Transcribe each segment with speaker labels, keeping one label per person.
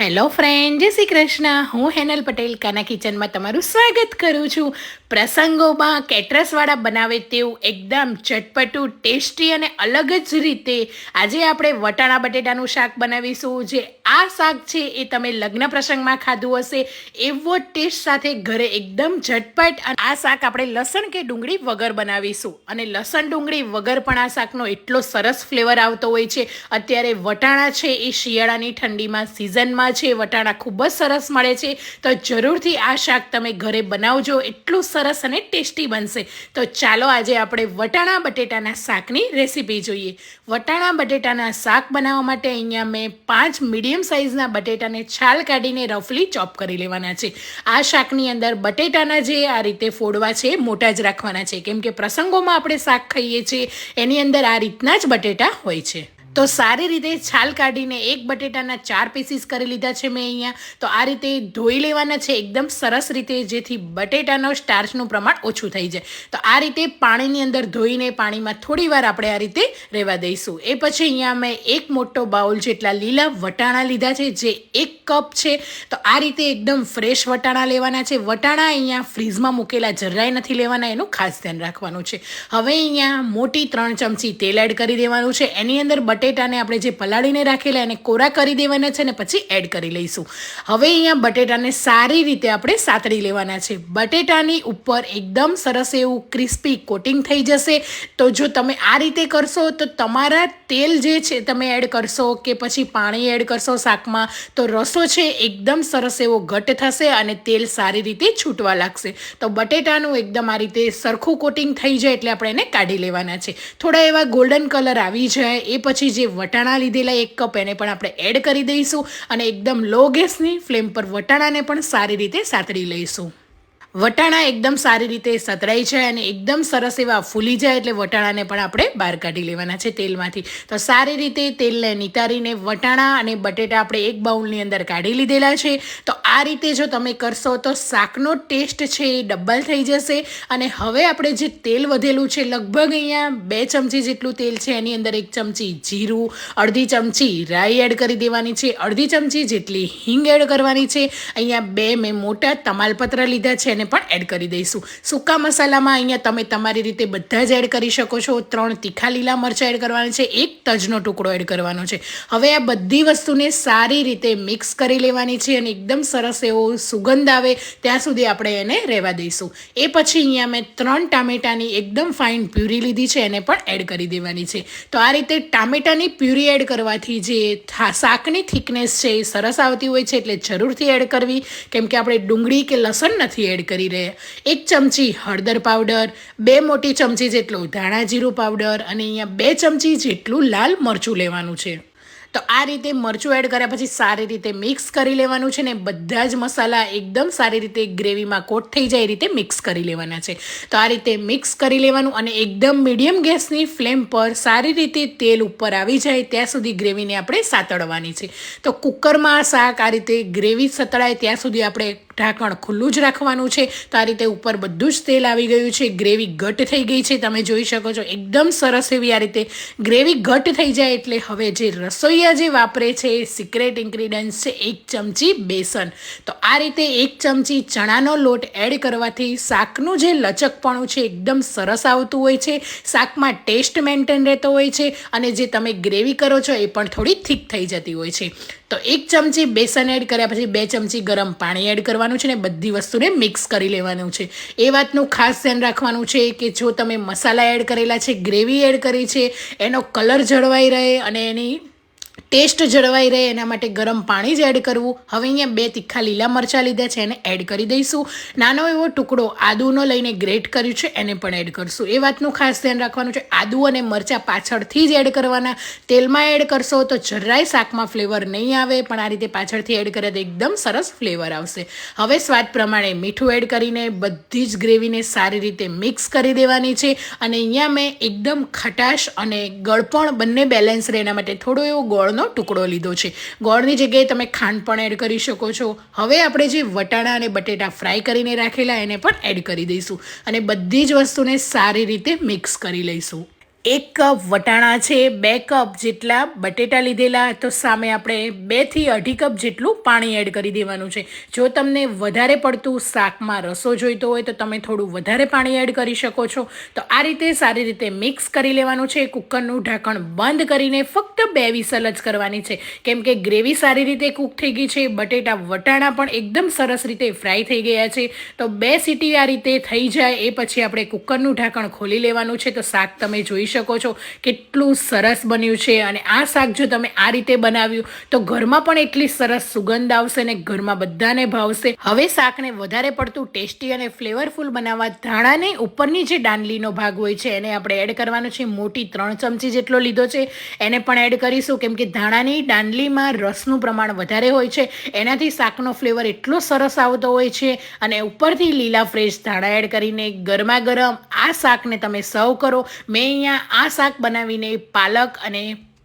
Speaker 1: Hello friend જય શ્રી કૃષ્ણ. હું હેનલ પટેલ, કાના કિચનમાં તમારું સ્વાગત કરું છું. પ્રસંગોમાં કેટરસવાળા બનાવે તેવું એકદમ ચટપટું ટેસ્ટી અને અલગ જ રીતે. આજે આપણે વટાણા બટેટાનું શાક બનાવીશું. જે આ શાક છે એ તમે લગ્ન પ્રસંગમાં ખાધું હશે. એવો ટેસ્ટ સાથે ઘરે એકદમ ઝટપટ અને આ શાક આપણે લસણ કે ડુંગળી વગર બનાવીશું. અને લસણ, ડુંગળી વગર પણ આ શાકનો એટલો સરસ ફ્લેવર આવતો હોય છે. અત્યારે વટાણા છે એ શિયાળાની ઠંડીમાં સિઝનમાં છે, વટાણા ખૂબ જ સરસ મળે છે. તો જરૂરથી આ શાક તમે ઘરે બનાવજો, એટલું સરસ અને ટેસ્ટી બનશે. તો ચાલો આજે આપણે વટાણા બટેટાના શાકની રેસીપી જોઈએ. વટાણા બટેટાના શાક બનાવવા માટે અહીંયા મેં પાંચ મીડિયમ સાઇઝના બટેટાને છાલ કાઢીને રફલી ચોપ કરી લેવાના છે. આ શાકની અંદર બટેટાના જે આ રીતે ફોડવા છે, મોટા જ રાખવાના છે. કેમ કે પ્રસંગોમાં આપણે શાક ખાઈએ છીએ, એની અંદર આ રીતના જ બટેટા હોય છે. તો સારી રીતે છાલ કાઢીને એક બટેટાના ચાર પીસીસ કરી લીધા છે મેં અહીંયા. તો આ રીતે ધોઈ લેવાના છે એકદમ સરસ રીતે, જેથી બટેટાનો સ્ટાર્ચનું પ્રમાણ ઓછું થઈ જાય. તો આ રીતે પાણીની અંદર ધોઈને પાણીમાં થોડી વાર આપણે આ રીતે રહેવા દઈશું. એ પછી અહીંયા મેં એક મોટો બાઉલ જેટલા લીલા વટાણા લીધા છે, જે એક કપ છે. તો આ રીતે એકદમ ફ્રેશ વટાણા લેવાના છે. વટાણા અહીંયા ફ્રીઝમાં મૂકેલા જરાય નથી લેવાના, એનું ખાસ ધ્યાન રાખવાનું છે. હવે અહીંયા મોટી ત્રણ ચમચી તેલ એડ કરી દેવાનું છે. એની અંદર બટેટાને આપણે જે પલાળીને રાખેલા એને કોરા કરી દેવાના છે ને પછી એડ કરી લઈશું. હવે અહીંયા બટેટાને સારી રીતે આપણે સાતળી લેવાના છે. બટેટાની ઉપર એકદમ સરસ એવું ક્રિસ્પી કોટિંગ થઈ જશે. તો જો તમે આ રીતે કરશો તો તમારા તેલ જે છે તમે એડ કરશો કે પછી પાણી એડ કરશો શાકમાં, તો રસો છે એકદમ સરસ એવો ઘટ થશે અને તેલ સારી રીતે છૂટવા લાગશે. તો બટેટાનું એકદમ આ રીતે સરખું કોટિંગ થઈ જાય એટલે આપણે એને કાઢી લેવાના છે. થોડા એવા ગોલ્ડન કલર આવી જાય, એ પછી જે વટાણા લીધેલા એક કપ એને પણ આપણે એડ કરી દઈશું અને એકદમ લો ગેસની ફ્લેમ પર વટાણાને પણ સારી રીતે સાતડી લઈશું. વટાણા એકદમ સારી રીતે સતરાઈ જાય અને એકદમ સરસ એવા ફૂલી જાય એટલે વટાણાને પણ આપણે બહાર કાઢી લેવાના છે તેલમાંથી. તો સારી રીતે તેલને નિતારીને વટાણા અને બટેટા આપણે એક બાઉલની અંદર કાઢી લીધેલા છે. તો આ રીતે જો તમે કરશો તો શાકનો ટેસ્ટ છે એ ડબલ થઈ જશે અને હવે આપણે જે તેલ વધેલું છે લગભગ અહીંયા બે ચમચી જેટલું તેલ છે. એની અંદર એક ચમચી જીરું, અડધી ચમચી રાઈ એડ કરી દેવાની છે. અડધી ચમચી જેટલી હિંગ એડ કરવાની છે. અહીંયા બે મેં મોટા તમાલપત્ર લીધા છે એને પણ એડ કરી દઈશું. સૂકા મસાલામાં અહીંયા તમે તમારી રીતે બધા જ એડ કરી શકો છો. ત્રણ તીખા લીલા મરચાં એડ કરવાના છે. એક તજનો ટુકડો એડ કરવાનો છે. હવે આ બધી વસ્તુને સારી રીતે મિક્સ કરી લેવાની છે અને એકદમ સરસ એવો સુગંધ આવે ત્યાં સુધી આપણે એને રહેવા દઈશું. એ પછી અહીંયા મેં ત્રણ ટામેટાની એકદમ ફાઇન પ્યુરી લીધી છે. એને પણ એડ કરી દેવાની છે. તો આ રીતે ટામેટાની પ્યુરી એડ કરવાથી જે શાકની થિકનેસ છે એ સરસ આવતી હોય છે એટલે જરૂરથી એડ કરવી. કેમ કે આપણે ડુંગળી કે લસણ નથી એડ કરી રહ્યા એક ચમચી હળદર પાવડર બે મોટી ચમચી જેટલું ધાણા જીરું પાવડર અને અહીંયા બે ચમચી જેટલું લાલ મરચું લેવાનું છે. તો આ રીતે મરચું એડ કર્યા પછી સારી રીતે મિક્સ કરી લેવાનું છે ને બધા જ મસાલા એકદમ સારી રીતે ગ્રેવીમાં કોટ થઈ જાય એ રીતે મિક્સ કરી લેવાના છે. તો આ રીતે મિક્સ કરી લેવાનું અને એકદમ મીડિયમ ગેસની ફ્લેમ પર સારી રીતે તેલ ઉપર આવી જાય ત્યાં સુધી ગ્રેવીને આપણે સાતળવાની છે. તો કુકરમાં શાક આ રીતે ગ્રેવી સતળાય ત્યાં સુધી આપણે ઢાંકણ ખુલ્લું જ રાખવાનું છે. તો આ રીતે ઉપર બધું જ તેલ આવી ગયું છે. ગ્રેવી ઘટ થઈ ગઈ છે. તમે જોઈ શકો છો, એકદમ સરસ એવી આ રીતે ગ્રેવી ઘટ થઈ જાય એટલે હવે જે રસોઈયા જે વાપરે છે સિક્રેટ ઇન્ગ્રીડિયન્ટ્સ છે, એક ચમચી બેસન. તો આ રીતે એક ચમચી ચણાનો લોટ એડ કરવાથી શાકનું જે લચકપણું છે, એકદમ સરસ આવતું હોય છે. શાકમાં ટેસ્ટ મેન્ટેન રહેતો હોય છે અને જે તમે ગ્રેવી કરો છો, એ પણ થોડી થીક થઈ જતી હોય છે. તો એક ચમચી બેસન એડ કર્યા પછી બે ચમચી ગરમ પાણી એડ કરવાનું છે ને બધી વસ્તુને મિક્સ કરી લેવાનું છે. એ વાતનું ખાસ ધ્યાન રાખવાનું છે કે જો તમે મસાલા એડ કરેલા છે ગ્રેવી એડ કરી છે, એનો કલર જળવાઈ રહે અને એની ટેસ્ટ જળવાઈ રહે, એના માટે ગરમ પાણી જ એડ કરવું. હવે અહીંયા બે તીખા લીલા મરચાં લીધા છે, એને એડ કરી દઈશું. નાનો એવો ટુકડો આદુનો લઈને ગ્રેટ કર્યું છે, એને પણ એડ કરશું. એ વાતનું ખાસ ધ્યાન રાખવાનું છે, આદુ અને મરચાં પાછળથી જ એડ કરવાના. તેલમાં એડ કરશો તો જરાય શાકમાં ફ્લેવર નહીં આવે, પણ આ રીતે પાછળથી એડ કરે તો એકદમ સરસ ફ્લેવર આવશે. હવે સ્વાદ પ્રમાણે મીઠું એડ કરીને બધી જ ગ્રેવીને સારી રીતે મિક્સ કરી દેવાની છે. અને અહીંયા મેં એકદમ ખટાશ અને ગળપણ બંને બેલેન્સ રહે, એના માટે થોડો એવો ગોળનો ગોળનો ટુકડો લીધો છે. ગોળની જગ્યાએ તમે ખાંડ પણ એડ કરી શકો છો. હવે આપણે જે વટાણા અને બટેટા ફ્રાય કરીને રાખેલા એને પણ એડ કરી દઈશું. અને બધી જ વસ્તુને સારી રીતે મિક્સ કરી લઈશું. એક કપ વટાણા છે, બે કપ જેટલા બટેટા લીધેલા, તો સામે આપણે બેથી અઢી કપ જેટલું પાણી એડ કરી દેવાનું છે. જો તમને વધારે પડતું શાકમાં રસો જોઈતો હોય, તો તમે થોડું વધારે પાણી એડ કરી શકો છો. તો આ રીતે સારી રીતે મિક્સ કરી લેવાનું છે. કુકરનું ઢાંકણ બંધ કરીને ફક્ત બે વિસલ જ કરવાની છે. કેમ કે ગ્રેવી સારી રીતે કૂક થઈ ગઈ છે, બટેટા, વટાણા પણ એકદમ સરસ રીતે ફ્રાય થઈ ગયા છે. તો બે સીટી આ રીતે થઈ જાય, એ પછી આપણે કુકરનું ઢાંકણ ખોલી લેવાનું છે. તો શાક તમે જોઈ શકો છો કેટલું સરસ બન્યું છે અને આ શાક જો તમે આ રીતે બનાવ્યું, તો ઘરમાં પણ એટલી સરસ સુગંધ આવશે ને ઘરમાં બધાને ભાવશે. હવે શાકને વધારે પડતું ટેસ્ટી અને ફ્લેવરફુલ બનાવવા ધાણાને ઉપરની જે દાંડલીનો ભાગ હોય છે, એને આપણે એડ કરવાનો છે. મોટી ત્રણ ચમચી જેટલો લીધો છે. એને પણ એડ કરીશું, કેમ કે ધાણાની દાંડલીમાં રસનું પ્રમાણ વધારે હોય છે. એનાથી શાકનો ફ્લેવર એટલો સરસ આવતો હોય છે અને ઉપરથી લીલા ફ્રેશ ધાણા એડ કરીને ગરમા ગરમ આ શાકને તમે સર્વ કરો. મેં અહીંયા આ શાક બનાવીને પાલક અને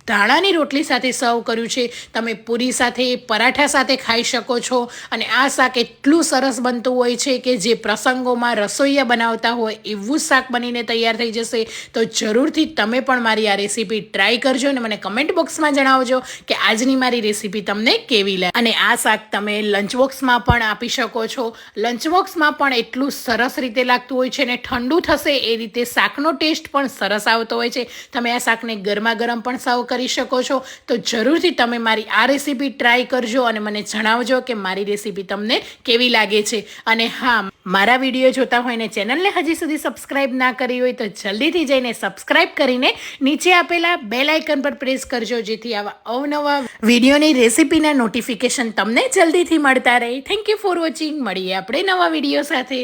Speaker 1: ધાણાની રોટલી સાથે સર્વ કર્યું છે. તમે પૂરી સાથે, પરાઠા સાથે ખાઈ શકો છો. અને આ શાક એટલું સરસ બનતું હોય છે કે જે પ્રસંગોમાં રસોઈયા બનાવતા હોય એવું શાક બનીને તૈયાર થઈ જશે. તો જરૂરથી તમે પણ મારી આ રેસીપી ટ્રાય કરજો અને મને કમેન્ટ બોક્સમાં જણાવજો કે આજની મારી રેસીપી તમને કેવી લાગે. અને આ શાક તમે લંચ બોક્સમાં પણ આપી શકો છો. લંચ બોક્સમાં પણ એટલું સરસ રીતે લાગતું હોય છે અને ઠંડુ થશે એ રીતે શાકનો ટેસ્ટ પણ સરસ આવતો હોય છે. તમે આ શાકને ગરમા ગરમ પણ સર્વ કરી શકો છો, તો જરૂરથી તમે મારી આ રેસીપી ટ્રાય કરજો અને મને જણાવજો કે મારી રેસીપી તમને કેવી લાગે છે. અને હા, મારા વીડિયો જોતા હોય ને ચેનલને હજી સુધી સબસ્ક્રાઇબ ના કરી હોય તો જલ્દીથી જઈને સબસ્ક્રાઇબ કરીને નીચે આપેલા બેલ આઇકન પર પ્રેસ કરજો, જેથી આવા અવનવા વિડીયોની રેસીપીના નોટિફિકેશન તમને જલ્દીથી મળતા રહે. થેન્ક યુ ફોર વોચિંગ મળીએ આપણે નવા વીડિયો સાથે.